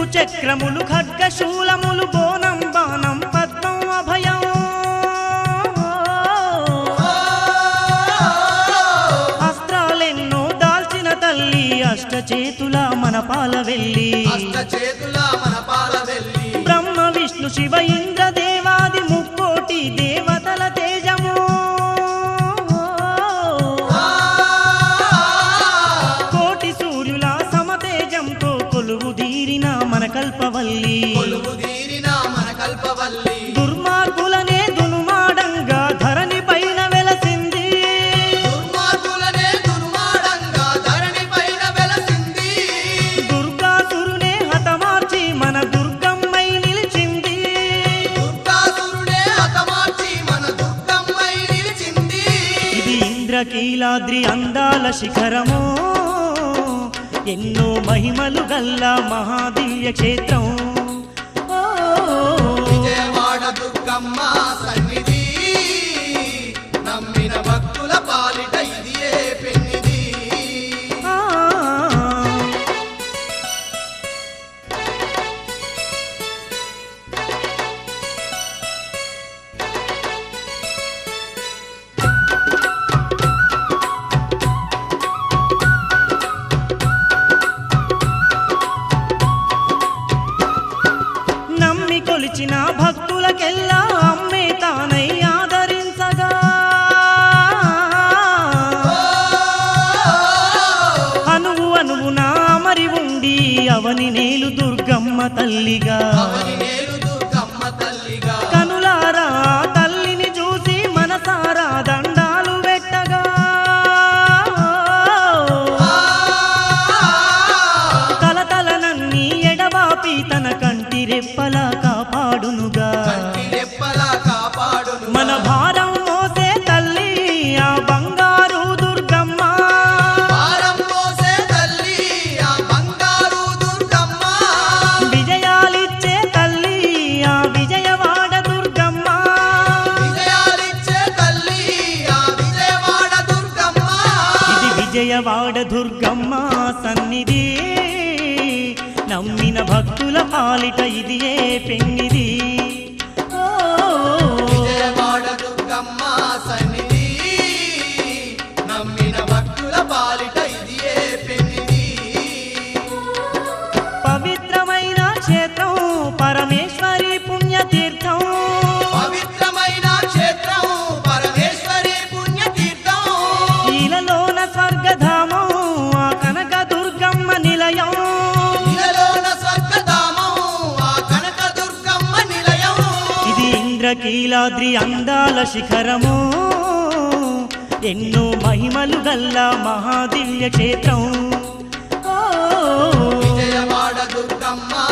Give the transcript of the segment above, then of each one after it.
శంకు చక్రములు ఖడ్గ శూలములు బోనం బాణం పద్మం అభయం. అస్త్రాలెన్నో దాల్చిన తల్లి అష్టచేతుల మన పాల వెళ్ళి అష్టచేతుల కీలాద్రి అందాల శిఖరము ఎన్నో మహిమలు గల్లా మహాదివ్య క్షేత్రం వచ్చిన భక్తులకెల్లా అమ్మే తానై ఆదరించగా. అనువు అనువునా మరి ఉండి అవని నేలు దుర్గమ్మ తల్లిగా. విజయవాడ దుర్గమ్మ సన్నిధి. నమ్మిన భక్తుల పాలిట ఇదియే పెన్నిది శైలాద్రి అందాల శిఖరము. ఎన్నో మహిమలు గల్ల మహాదివ్య క్షేత్రం. విజయవాడ దుర్గమ్మా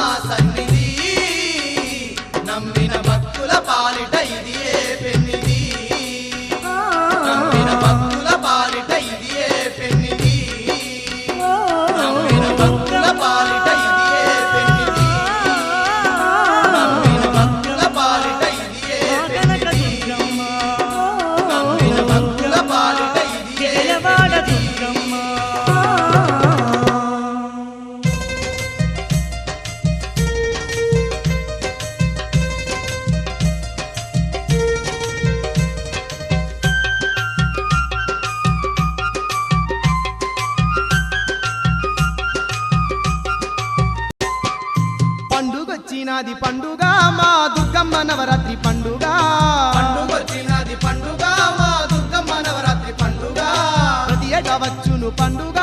వచ్చినది పండుగ మా దుర్గమ్మ నవరాత్రి పండుగ. వచ్చినది పండుగ మా దుర్గమ్మ నవరాత్రి పండుగ. ప్రతి వచ్చును పండుగ